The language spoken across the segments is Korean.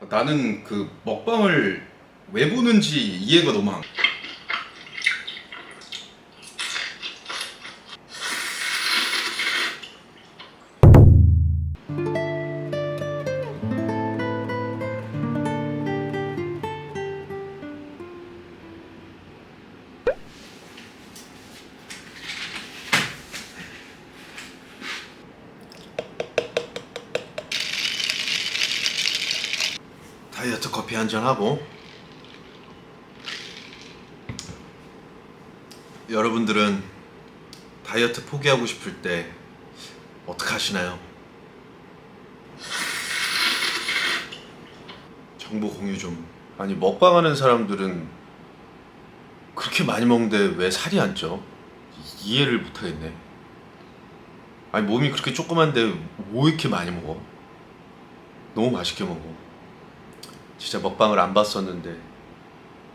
나는 그 먹방을 왜 보는지 이해가 너무 안. 다이어트 커피 한 잔 하고 여러분들은 다이어트 포기하고 싶을 때 어떻게 하시나요? 정보 공유 좀 아니 먹방하는 사람들은 그렇게 많이 먹는데 왜 살이 안 쪄? 이해를 못하겠네 아니 몸이 그렇게 조그만데 뭐 이렇게 많이 먹어? 너무 맛있게 먹어 진짜 먹방을 안 봤었는데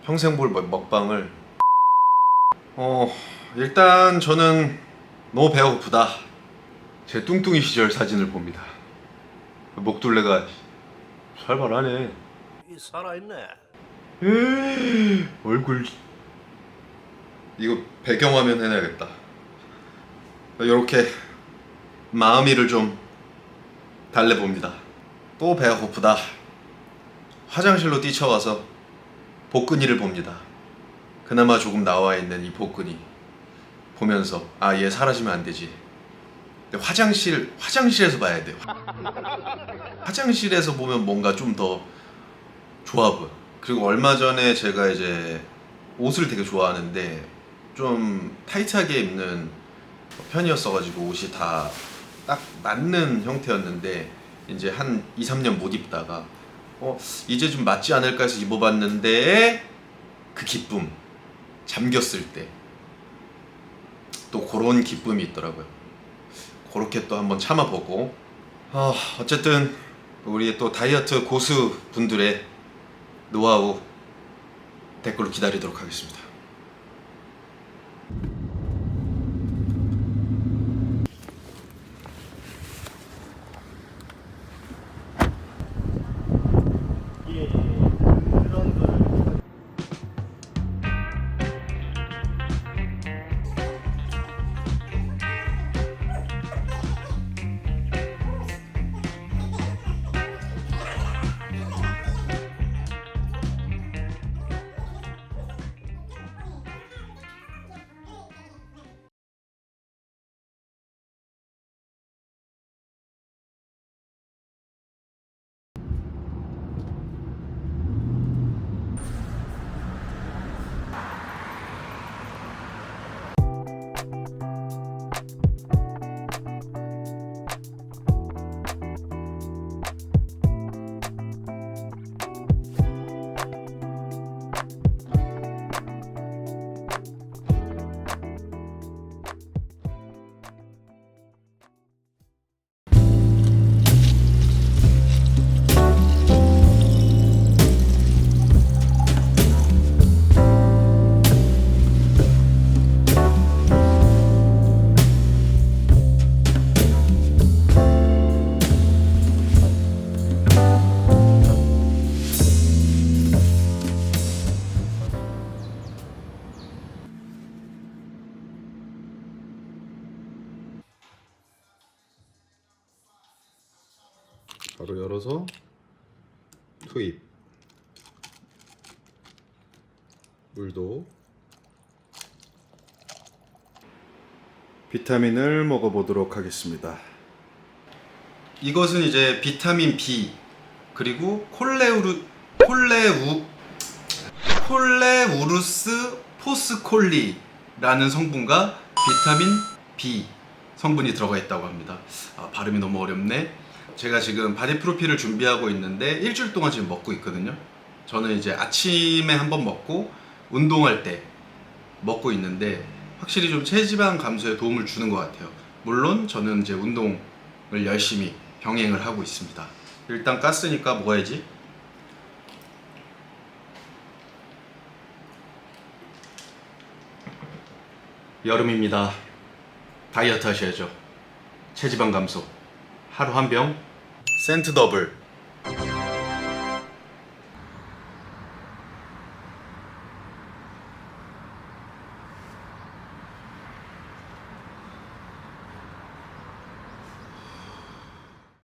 평생 볼 먹- 먹방을. 어 일단 저는 너무 배가 고프다. 제 뚱뚱이 시절 사진을 봅니다. 목둘레가 살벌하네. 살아있네. 에이, 얼굴. 이거 배경화면 해놔야겠다. 이렇게 마음이를 좀 달래봅니다. 또 배가 고프다 화장실로 뛰쳐와서 복근이를 봅니다. 그나마 조금 나와 있는 이 복근이 보면서 아 얘 사라지면 안 되지. 근데 화장실 화장실에서 봐야 돼 화장실에서 보면 뭔가 좀 더 좋아 보여. 그리고 얼마 전에 제가 이제 옷을 되게 좋아하는데 좀 타이트하게 입는 편이었어가지고 옷이 다 딱 맞는 형태였는데 이제 한 2, 3년 못 입다가 어 이제 좀 맞지 않을까 해서 입어봤는데 그 기쁨 잠겼을 때 또 그런 기쁨이 있더라고요. 그렇게 또 한번 참아보고 아, 어쨌든 우리 또 다이어트 고수 분들의 노하우 댓글로 기다리도록 하겠습니다. 바로 열어서 투입. 물도 비타민을 먹어보도록 하겠습니다. 이것은 이제 비타민 B 그리고 콜레우르 콜레우 콜레우루스 포스콜리라는 성분과 비타민 B 성분이 들어가 있다고 합니다. 아, 발음이 너무 어렵네. 제가 지금 바디 프로필을 준비하고 있는데 일주일 동안 지금 먹고 있거든요. 저는 이제 아침에 한번 먹고 운동할 때 먹고 있는데 확실히 좀 체지방 감소에 도움을 주는 것 같아요. 물론 저는 이제 운동을 열심히 병행을 하고 있습니다. 일단 가스니까 먹어야지. 여름입니다. 다이어트 하셔야죠. 체지방 감소. 하루 한 병. 센트 더블.